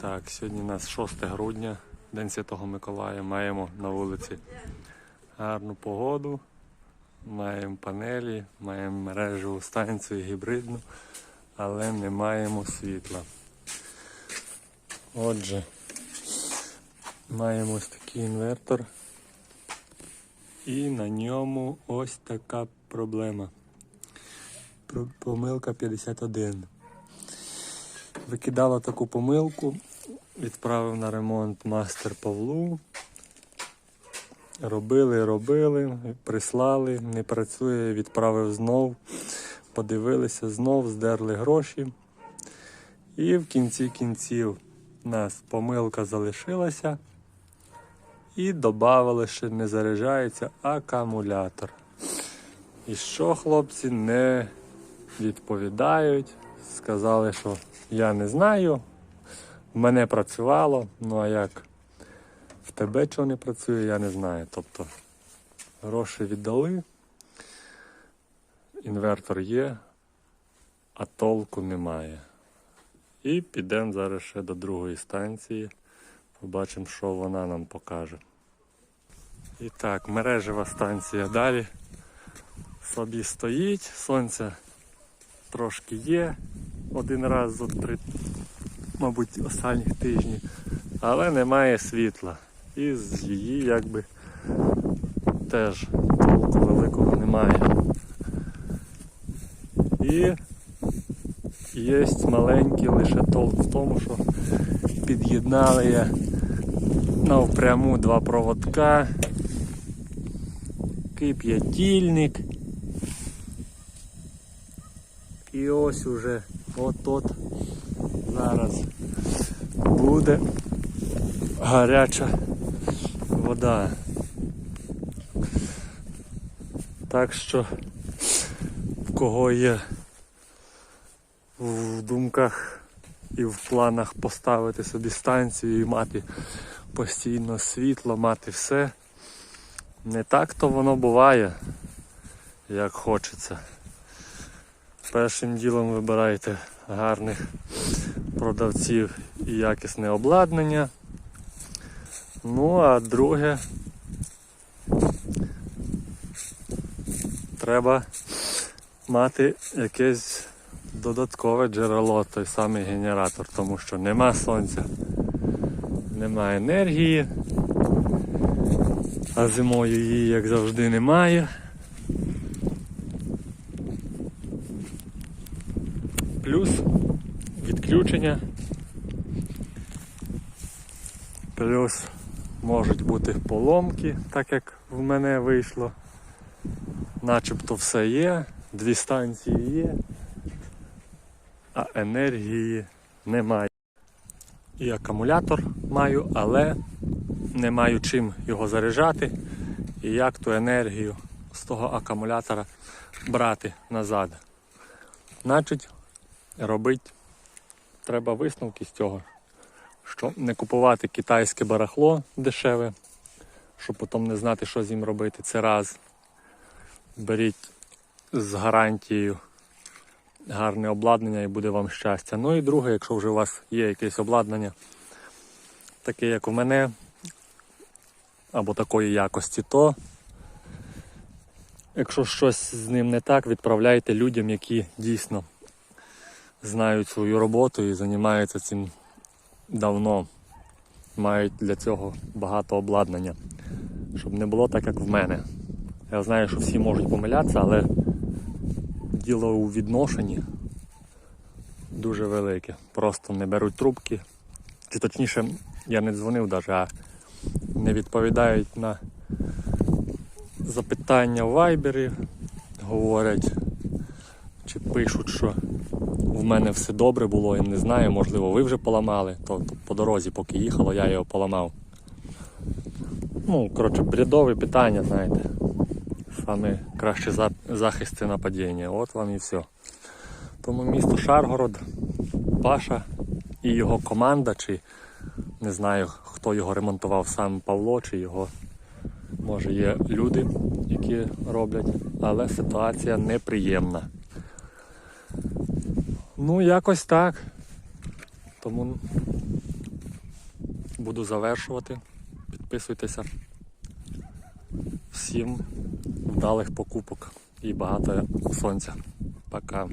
Так, сьогодні у нас 6 грудня, День Святого Миколая. Маємо на вулиці гарну погоду, маємо панелі, маємо мережеву станцію гібридну, але не маємо світла. Отже, маємо ось такий інвертор. І на ньому ось така проблема. Помилка 51. Викидала таку помилку, відправив на ремонт мастер Павлу. Робили, робили, прислали, не працює, відправив знов. Подивилися знов, здерли гроші. І в кінці кінців у нас помилка залишилася. І додавали, що не заряджається акумулятор. І що хлопці не відповідають. Сказали, що я не знаю. В мене працювало, ну а як в тебе чого не працює, я не знаю. Тобто гроші віддали, інвертор є, а толку немає. І підемо зараз ще до другої станції. Побачимо, що вона нам покаже. І так, мережева станція далі. Собі стоїть, сонце трошки є один раз за три, мабуть, останніх тижнів, але немає світла. І з її якби теж толку великого немає. І є маленький лише толк в тому, що під'єднали я навпряму два проводка, кип'ятільник. І ось уже от-от зараз буде гаряча вода. Так що в кого є в думках і в планах поставити собі станцію і мати постійно світло, мати все. Не так то воно буває, як хочеться. Першим ділом вибирайте гарних продавців і якісне обладнання. Ну, а друге треба мати якесь додаткове джерело, той самий генератор, тому що нема сонця, нема енергії, а зимою її, як завжди, немає. Плюс відключення. Плюс можуть бути поломки, так як в мене вийшло. Начебто все є, дві станції є, а енергії немає. І акумулятор маю, але не маю чим його заряджати і як ту енергію з того акумулятора брати назад. Значить, робити треба висновки з цього, що не купувати китайське барахло дешеве, щоб потім не знати, що з ним робити. Це раз. Беріть з гарантією гарне обладнання і буде вам щастя. Ну і друге, якщо вже у вас є якесь обладнання, таке як у мене, або такої якості, то якщо щось з ним не так, відправляйте людям, які дійсно знають свою роботу і займаються цим давно. Мають для цього багато обладнання, щоб не було так, як в мене. Я знаю, що всі можуть помилятися, але діло у відношенні дуже велике. Просто не беруть трубки. Чи точніше, я не дзвонив навіть, а не відповідають на запитання в вайбері, говорять чи пишуть, що в мене все добре було, я не знаю, можливо, ви вже поламали, то, по дорозі, поки їхало, я його поламав. Ну, коротше, бредові питання, знаєте. Саме краще за- захисти нападіння. От вам і все. Тому місто Шаргород, Паша і його команда, чи не знаю, хто його ремонтував, сам Павло, чи його, може, є люди, які роблять, але ситуація неприємна. Ну, якось так. Тому буду завершувати. Підписуйтеся. Всім вдалих покупок і багато сонця. Пока.